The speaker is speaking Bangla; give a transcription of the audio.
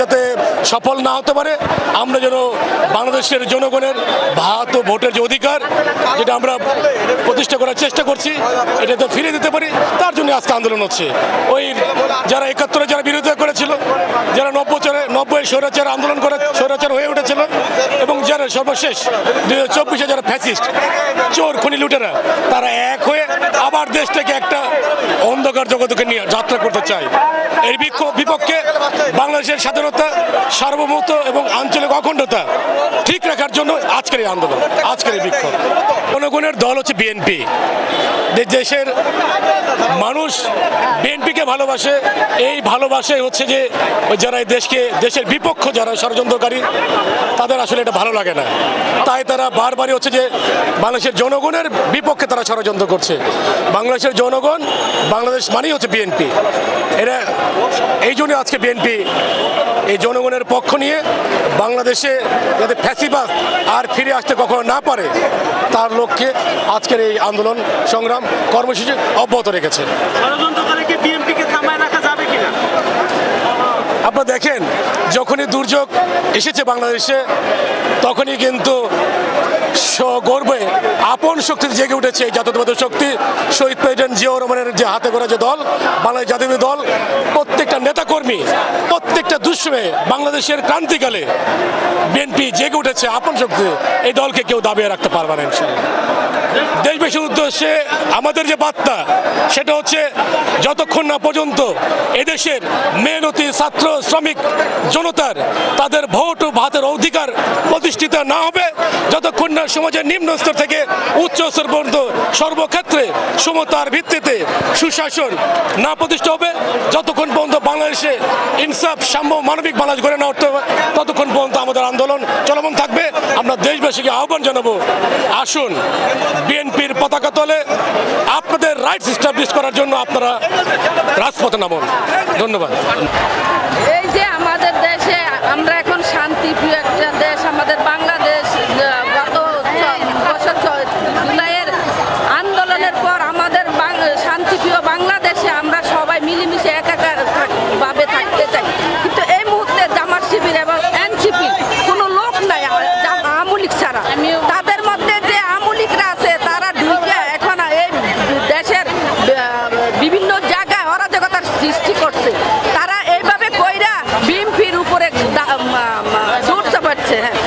যাতে সফল না হতে পারে, আমরা যেন বাংলাদেশের জনগণের ভাত ও ভোটের যে অধিকার, যেটা আমরা প্রতিষ্ঠা করার চেষ্টা করছি, এটা তো ফিরে দিতে পারি। তার জন্য আজকে আন্দোলন হচ্ছে। ওই যারা একাত্তরে যারা বিরোধিতা করেছিল, যারা নব্বই নব্বই স্বৈরাচার আন্দোলন করে, স্বৈরাচার হয়ে উঠেছিল যারা সর্বশেষ। দুই হাজার চব্বিশে যারা ফ্যাসিস্ট চোর, খনি, লুটেরা, তারা এক হয়ে আবার দেশ থেকে একটা অন্ধকার জগতকে নিয়ে যাত্রা করতে চায়। এর বিক্ষোভ বিপক্ষে বাংলাদেশের স্বাধীনতা, সার্বভৌমত্ব এবং আঞ্চলিক অখণ্ডতা ঠিক রাখার জন্য আজকের এই আন্দোলন, আজকের এই বিক্ষোভ। জনগণের দল হচ্ছে বিএনপি। দেশের মানুষ বিএনপিকে ভালোবাসে। এই ভালোবাসে হচ্ছে যে যারা এই দেশকে, দেশের বিপক্ষ যারা ষড়যন্ত্রকারী, তাদের আসলে এটা ভালো লাগে না। তাই তারা বারবারই হচ্ছে যে, বাংলাদেশের জনগণের বিপক্ষে তারা ষড়যন্ত্র করছে। বাংলাদেশের জনগণ, বাংলাদেশ মানেই হচ্ছে বিএনপি। এরা, এই জন্য আজকে বিএনপি এই জনগণের পক্ষ নিয়ে বাংলাদেশে যাতে ফ্যাসিবাদ আর ফিরে আসতে কখনো না পারে, তার লক্ষ্যে আজকের এই আন্দোলন, সংগ্রাম, কর্মসূচি অব্যাহত রেখেছে। আপনারা দেখেন, যখনই দুর্যোগ এসেছে বাংলাদেশে, তখনই কিন্তু গর্বে আপন শক্তি জেগে উঠেছে এই শক্তি। শহীদ প্রেসিডেন্ট জিয়াউর রহমানের যে হাতে করা যে দল, বাংলাদেশ জাতীয় দল, প্রত্যেকটা নেতাকর্মী, প্রত্যেকটা দুঃসময়ে বাংলাদেশের ক্রান্তিকালে বিএনপি জেগে উঠেছে আপন শক্তি। এই দলকে কেউ দাবিয়ে রাখতে পারবে না, ইনশাল্লাহ। দেশবাসীর উদ্দেশ্যে আমাদের যে বার্তা, সেটা হচ্ছে যতক্ষণ না পর্যন্ত এদেশের মেহনতি ছাত্র, শ্রমিক, জনতার তাদের ভোট ও ভাতের অধিকার প্রতিষ্ঠিত না হবে, যতক্ষণ না সমাজের নিম্ন স্তর থেকে উচ্চ স্তর পর্যন্ত সর্বক্ষেত্রে সমতার ভিত্তিতে সুশাসন না প্রতিষ্ঠা হবে, যতক্ষণ পর্যন্ত বাংলাদেশে ইনসাফ, সাম্য, মানবিক বাংলাদেশ গড়ে না উঠতে হবে, ততক্ষণ পর্যন্ত আমাদের আন্দোলন চলমান থাকবে। আমরা দেশবাসীকে আহ্বান জানাব, আসুন। বিএনপির পতাকা তলে আপনাদের রাইটস এস্টাবলিশ করার জন্য আপনারা রাজপথে নামুন। ধন্যবাদ। এই যে আমাদের দেশে আমরা এখন Yeah.